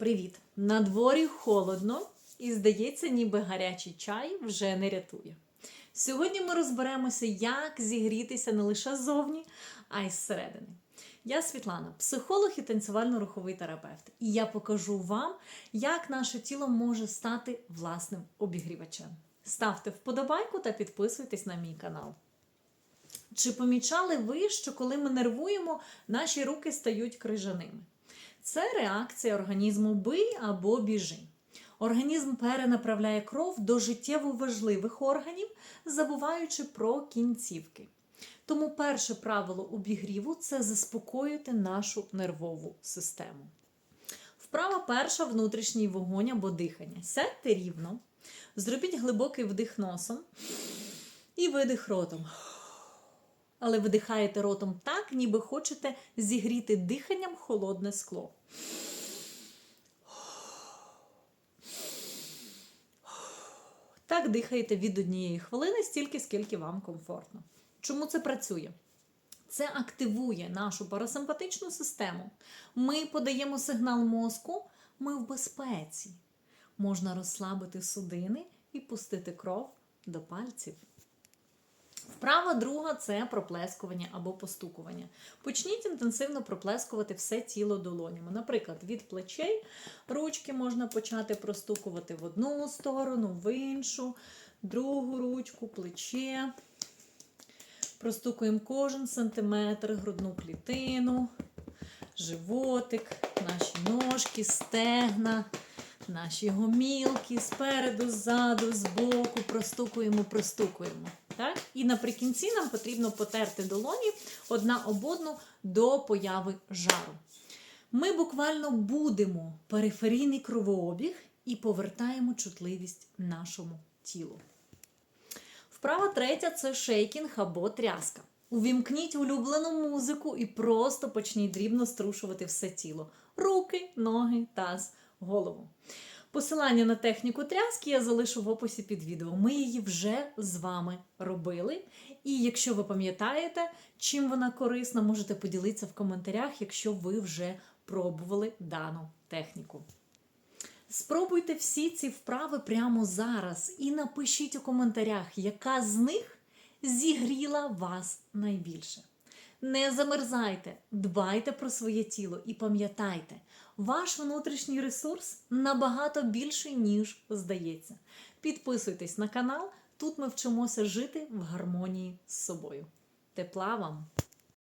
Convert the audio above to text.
Привіт! На дворі холодно і здається, ніби гарячий чай вже не рятує. Сьогодні ми розберемося, як зігрітися не лише ззовні, а й зсередини. Я Світлана, психолог і танцювально-руховий терапевт, і я покажу вам, як наше тіло може стати власним обігрівачем. Ставте вподобайку та підписуйтесь на мій канал. Чи помічали ви, що коли ми нервуємо, наші руки стають крижаними? Це реакція організму бий або біжи. Організм перенаправляє кров до життєво важливих органів, забуваючи про кінцівки. Тому перше правило обігріву це заспокоїти нашу нервову систему. Вправа перша внутрішній вогонь або дихання. Сядьте рівно, зробіть глибокий вдих носом і видих ротом. Але видихаєте ротом так, ніби хочете зігріти диханням холодне скло. Так дихаєте від однієї хвилини стільки, скільки вам комфортно. Чому це працює? Це активує нашу парасимпатичну систему. Ми подаємо сигнал мозку, ми в безпеці. Можна розслабити судини і пустити кров до пальців. Вправа друга це проплескування або постукування. Почніть інтенсивно проплескувати все тіло долонями. Наприклад, від плечей ручки можна почати простукувати в одну сторону, в іншу, другу ручку, плече. Простукуємо кожен сантиметр, грудну клітину, животик, наші ножки, стегна, наші гомілки, спереду, ззаду, збоку, простукуємо, простукуємо. Так? І наприкінці нам потрібно потерти долоні одна об одну до появи жару. Ми буквально будемо периферійний кровообіг і повертаємо чутливість нашому тілу. Вправа третя це шейкінг або тряска. Увімкніть улюблену музику і просто почніть дрібно струшувати все тіло: руки, ноги, таз, голову. Посилання на техніку тряски я залишу в описі під відео. Ми її вже з вами робили. І якщо ви пам'ятаєте, чим вона корисна, можете поділитися в коментарях, якщо ви вже пробували дану техніку. Спробуйте всі ці вправи прямо зараз і напишіть у коментарях, яка з них зігріла вас найбільше. Не замерзайте, дбайте про своє тіло і пам'ятайте, ваш внутрішній ресурс набагато більший, ніж здається. Підписуйтесь на канал, тут ми вчимося жити в гармонії з собою. Тепла вам!